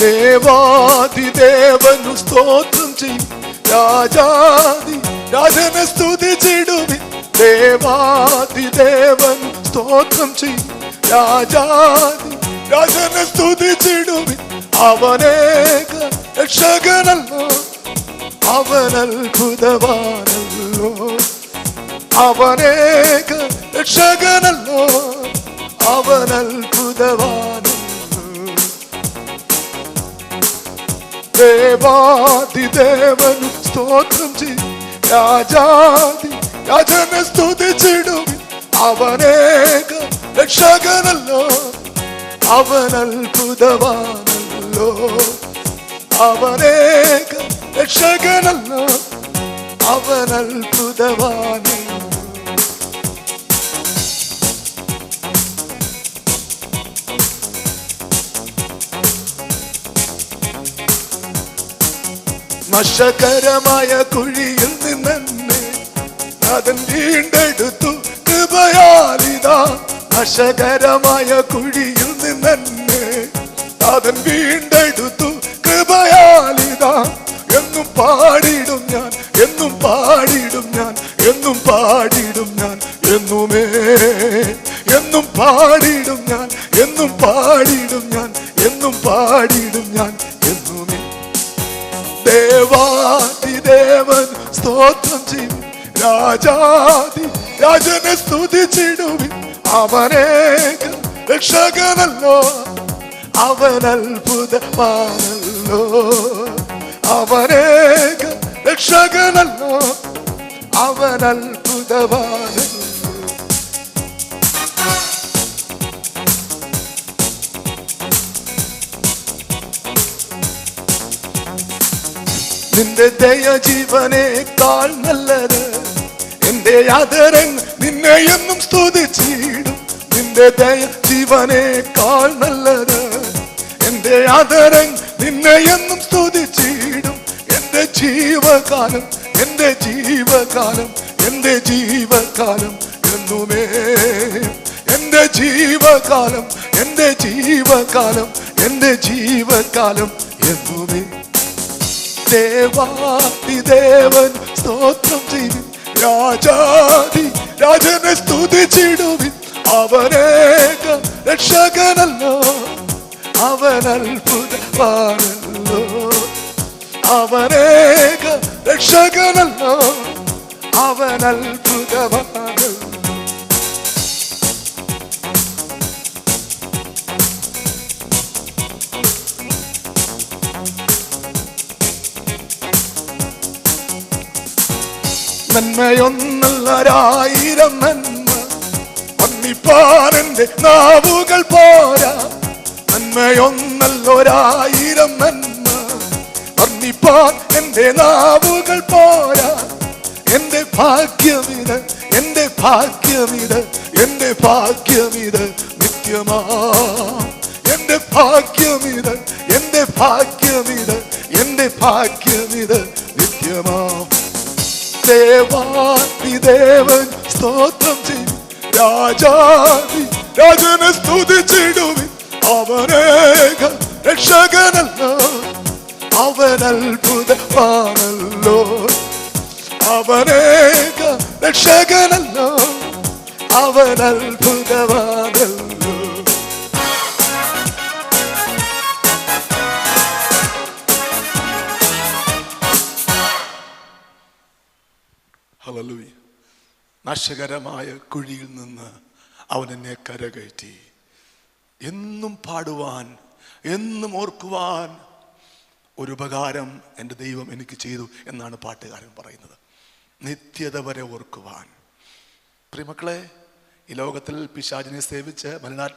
ദേവാദിദേവനു സ്തോത്രം ചെയ്യും. രാജാതി രാജനെ സ്തുതിച്ചിടുവിൻ ദേവാദിദേവൻ സ്തോത്രം ചെയ്യും. രാജാതി രാജനെ സ്തുതിച്ചിടുവിൻ അവനേക രക്ഷകനല്ലോ. അവനത്ഭുതവാനല്ലോ. അവനേക രക്ഷകനല്ലോ. അവൻ ദേവാദിദേവൻ സ്തോത്രം ചെയ്യും രാജാതി രാജനെ സ്തുതിച്ചിടും. അവനേക രക്ഷകനല്ലോ. അവനത്ഭുതവാനല്ലോ. അവനേക രക്ഷകനല്ലോ. അവൻ നശകരമായ കുഴിയിൽ നിന്നെ നാഥൻ വീണ്ടെടുത്തു. കൃപയാലിതാ നാശകരമായ കുഴിയിൽ നിന്നെ നാഥൻ വീണ്ടെടുത്തു. കൃപയാലിതാ എന്നും പാടിടും ഞാൻ എന്നും പാടിടും ഞാൻ എന്നും പാടിടും ഞാൻ എന്നുമേ എന്നും പാടിടും ഞാൻ എന്നും പാടിടും ഞാൻ എന്നും പാടിടും ഞാൻ. ദേവാദിദേവൻ സ്തോത്രം ചെയ്യും. രാജാതി രാജനെ സ്തുതിച്ചിടുവിൻ. അവനെ രക്ഷകനല്ലോ. അവൻ അത്ഭുതമാണല്ലോ. അവനേക രക്ഷകനല്ലോ. അവൻ അത്ഭുതമാണല്ലോ. നിന്റെ ദയ ജീവനേക്കാൾ നല്ലത്. എന്റെ ആദരൻ നിന്നെ എന്നും സ്തുതിച്ചിടും. നിന്റെ ദയ ജീവനേക്കാൾ നല്ലത്. എന്റെ ആദരൻ നിന്നെ എന്നും സ്തുതിച്ചിടും. എന്റെ ജീവകാലം എന്റെ ജീവകാലം എന്റെ ജീവകാലം എന്നുമേ. എന്റെ ജീവകാലം എന്റെ ജീവകാലം എന്റെ ജീവകാലം എന്നുമേ. ദേവാദിദേവൻ സ്തോത്രം ചെയ്യും രാജാതി രാജനെ സ്തുതിച്ചിടുവിൻ. അവനേക രക്ഷകനല്ലോ. അവൻ അത്ഭുതമാണല്ലോ. അവനേക രക്ഷകനല്ലോ. അവൻ അത്ഭുതമാണല്ലോ. നന്മയൊന്നല്ലൊരായിരം നന്മ. പന്നിപ്പാറന്റെ നാവുകൾ പോരാ. നന്മയൊന്നല്ലൊരായിരം നന്മ. പന്നിപ്പാൻ എന്റെ നാവുകൾ പോരാ. എന്റെ ഭാഗ്യമിത് എന്റെ ഭാഗ്യമിത് എന്റെ ഭാഗ്യമിത് നിത്യമാ. എന്റെ ഭാഗ്യമിത് എന്റെ ഭാഗ്യമിത് എന്റെ ഭാഗ്യമിത് നിത്യമാ. ദേവാദിദേവൻ സ്തോത്രം ചെയ്യും. രാജാതി രാജനെ സ്തുതിച്ചിടുവിൻ. അവനേക രക്ഷകനല്ലോ. അവൻ അത്ഭുതമാണല്ലോ അവനേക രക്ഷകനല്ലോ. അവൻ നാശകരമായ കുഴിയിൽ നിന്ന് അവൻ എന്നെ കരകയറ്റി. എന്നും പാടുവാൻ എന്നും ഓർക്കുവാൻ ഒരു ഉപകാരം എന്റെ ദൈവം എനിക്ക് ചെയ്തു എന്നാണ് പാട്ടുകാരൻ പറയുന്നത്. നിത്യത വരെ ഓർക്കുവാൻ. പ്രിയമക്കളെ ഈ ലോകത്തിൽ പിശാചിനെ സേവിച്ച് മലിനാ